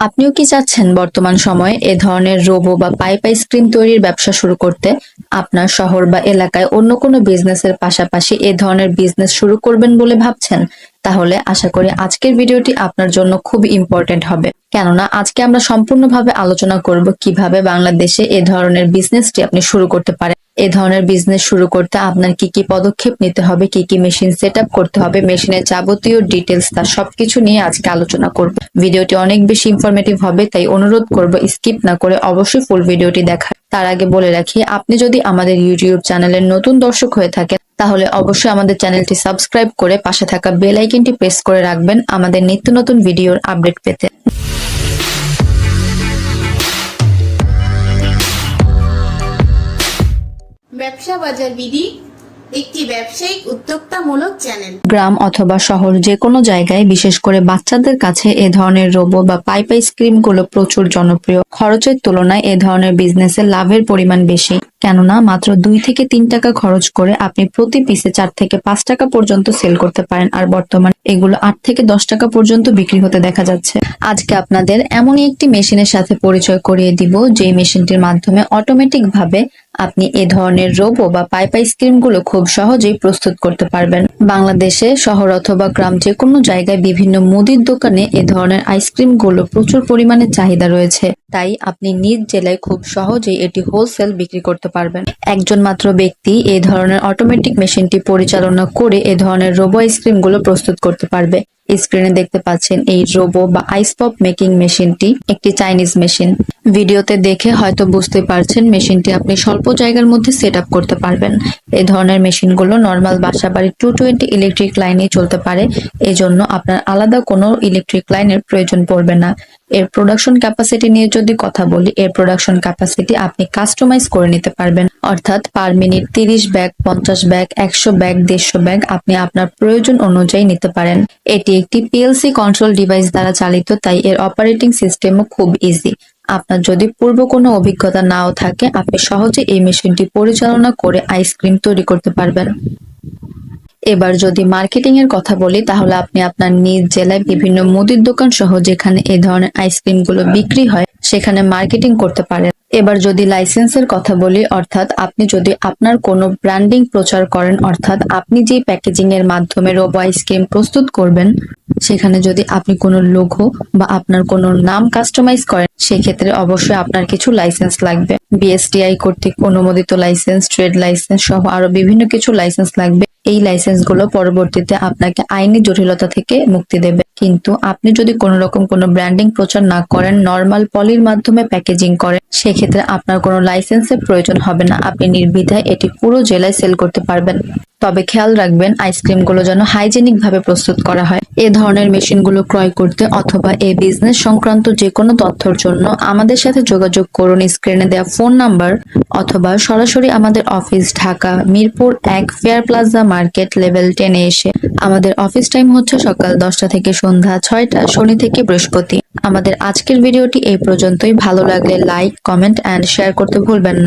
আপনিও কি চাচ্ছেন বর্তমান সময়ে এ ধরনের রোবো বা পাইপ আইসক্রিম তৈরির ব্যবসা শুরু করতে? আপনার শহর বা এলাকায় অন্য কোনো বিজনেসের পাশাপাশি এ ধরনের বিজনেস শুরু করবেন বলে ভাবছেন? তাহলে আশা করি আজকের ভিডিওটি আপনার জন্য খুব ইম্পর্টেন্ট হবে। কেননা আজকে আমরা সম্পূর্ণভাবে আলোচনা করব কীভাবে বাংলাদেশে এ ধরনের বিজনেসটি আপনি শুরু করতে পারেন। এ ধরনের বিজনেস শুরু করতে আপনার কি কি পদক্ষেপ নিতে হবে, কি কি মেশিন সেট করতে হবে মেশিনের যাবতীয় ডিটেলস তার সবকিছু নিয়ে আজকে আলোচনা করব। ভিডিওটি অনেক বেশি ইনফরমেটিভ হবে, তাই অনুরোধ করব স্কিপ না করে অবশ্যই ফুল ভিডিওটি দেখা তার আগে বলে রাখি, আপনি যদি আমাদের ইউটিউব চ্যানেলের নতুন দর্শক হয়ে থাকেন, তাহলে অবশ্যই আমাদের চ্যানেলটি সাবস্ক্রাইব করে পাশে থাকা বেল আইকনটি প্রেস করে রাখবেন আমাদের নিত্য নতুন ভিডিওর আপডেট পেতে। ব্যবসা বাজার বিধি একটি ব্যবসায়িক উদ্যোক্তামূলক চ্যানেল। গ্রাম অথবা শহর যে কোনো জায়গায়, বিশেষ করে বাচ্চাদের কাছে এ ধরনের রোবো বা পাইপ আইসক্রিমগুলো প্রচুর জনপ্রিয়। খরচের তুলনায় এ ধরনের বিজনেসে লাভের পরিমাণ বেশি। কেননা মাত্র দুই থেকে তিন টাকা খরচ করে আপনি প্রতি পিসে চার থেকে পাঁচ টাকা পর্যন্ত সেল করতে পারেন। আর বর্তমানে এগুলো আট থেকে দশ টাকা পর্যন্ত বিক্রি হতে দেখা যাচ্ছে। আজকে আপনাদের এমনই একটি মেশিনের সাথে পরিচয় করিয়ে দিব যে মেশিনটির মাধ্যমে অটোমেটিক ভাবে আপনি এ ধরনের রোবো বা পাইপ আইসক্রিমগুলো খুব সহজেই প্রস্তুত করতে পারবেন। বাংলাদেশে শহর অথবা গ্রাম যে কোনো জায়গায় বিভিন্ন মুদির দোকানে এ ধরনের আইসক্রিমগুলো প্রচুর পরিমাণে চাহিদা রয়েছে। তাই আপনি নিজ জেলায় খুব সহজেই এটি হোলসেল বিক্রি করতে পারবেন। একজন মাত্র ব্যক্তি এই ধরনের অটোমেটিক মেশিনটি পরিচালনা করে এ ধরনের রোবো আইসক্রিমগুলো প্রস্তুত করতে পারবে। স্ক্রিনে দেখতে পাচ্ছেন এই রোবো বা আইস পপ মেকিং মেশিনটি একটি চাইনিজ মেশিন ভিডিওতে দেখে হয়তো বুঝতে পারছেন মেশিনটি আপনি স্বল্প জায়গার মধ্যে সেট করতে পারবেন। এই ধরনের মেশিনগুলো নর্মাল বাসা বাড়ির টু টোয়েন্টি ইলেকট্রিক লাইনে চলতে পারে। এজন্য আপনার আলাদা কোনো ইলেকট্রিক লাইনের প্রয়োজন পড়বে না। এর প্রোডাকশন ক্যাপাসিটি নিয়ে যদি কথা বলি, এর প্রোডাকশন ক্যাপাসিটি আপনি কাস্টমাইজ করে নিতে পারবেন। অর্থাৎ পার মিনিট তিরিশ ব্যাগ পঞ্চাশ ব্যাগ একশো ব্যাগ দেড়শো ব্যাগ আপনি আপনার প্রয়োজন অনুযায়ী নিতে পারেন। এটি একটি পিএলসি কন্ট্রোল ডিভাইস দ্বারা চালিত, তাই এর অপারেটিং সিস্টেমও খুব ইজি আপনার যদি পূর্ব কোনো অভিজ্ঞতা নাও থাকে, আপনি সহজে এই মেশিনটি পরিচালনা করে আইসক্রিম তৈরি করতে পারবেন। এবার যদি মার্কেটিং এর কথা বলি তাহলে আপনি আপনার নিজ জেলায় বিভিন্ন মুদির দোকান সহ যেখানে এই ধরনের আইসক্রিমগুলো বিক্রি হয় সেখানে মার্কেটিং করতে পারেন। এবার যদি লাইসেন্সের কথা বলি, অর্থাৎ আপনি যদি আপনার কোনো ব্র্যান্ডিং প্রচার করেন, অর্থাৎ আপনি যে প্যাকেজিং এর মাধ্যমে রোবো আইসক্রিম প্রস্তুত করবেন, সেখানে যদি আপনি কোনো লোগো বা আপনার কোনো নাম কাস্টমাইজ করেন, সেক্ষেত্রে অবশ্যই আপনার কিছু লাইসেন্স লাগবে। বিএসটিআই কর্তৃক অনুমোদিত লাইসেন্স, ট্রেড লাইসেন্স সহ আরও বিভিন্ন কিছু লাইসেন্স লাগবে। এই লাইসেন্সগুলো পরবর্তীতে আপনাকে আইনি জটিলতা থেকে মুক্তি দেবে। কিন্তু আপনি যদি কোনো রকম কোনো ব্র্যান্ডিং প্রচার না করেন, নর্মাল পলির মাধ্যমে প্যাকেজিং করেন, সেক্ষেত্রে আপনার কোনো লাইসেন্সের প্রয়োজন হবে না। আপনি নির্বিধায় এটি পুরো জেলায় সেল করতে পারবেন। তবে খেয়াল রাখবেন, আইসক্রিমগুলো যেন হাইজেনিক ভাবে প্রস্তুত করা হয়। এ ধরনের মেশিনগুলো ক্রয় করতে অথবা এই বিজনেস সংক্রান্ত যে কোনো তথ্যের জন্য আমাদের সাথে যোগাযোগ করুন। স্ক্রিনে দেওয়া ফোন নাম্বার অথবা সরাসরি আমাদের অফিস ঢাকা মিরপুর এক ফেয়ার প্লাজা মার্কেট লেভেল টেনে এসে আমাদের অফিস টাইম হচ্ছে সকাল দশটা থেকে সন্ধ্যা ছয়টা, শনি থেকে বৃহস্পতি। আমাদের আজকের ভিডিওটি এই পর্যন্তই। ভালো লাগলে লাইক কমেন্ট অ্যান্ড শেয়ার করতে ভুলবেন না।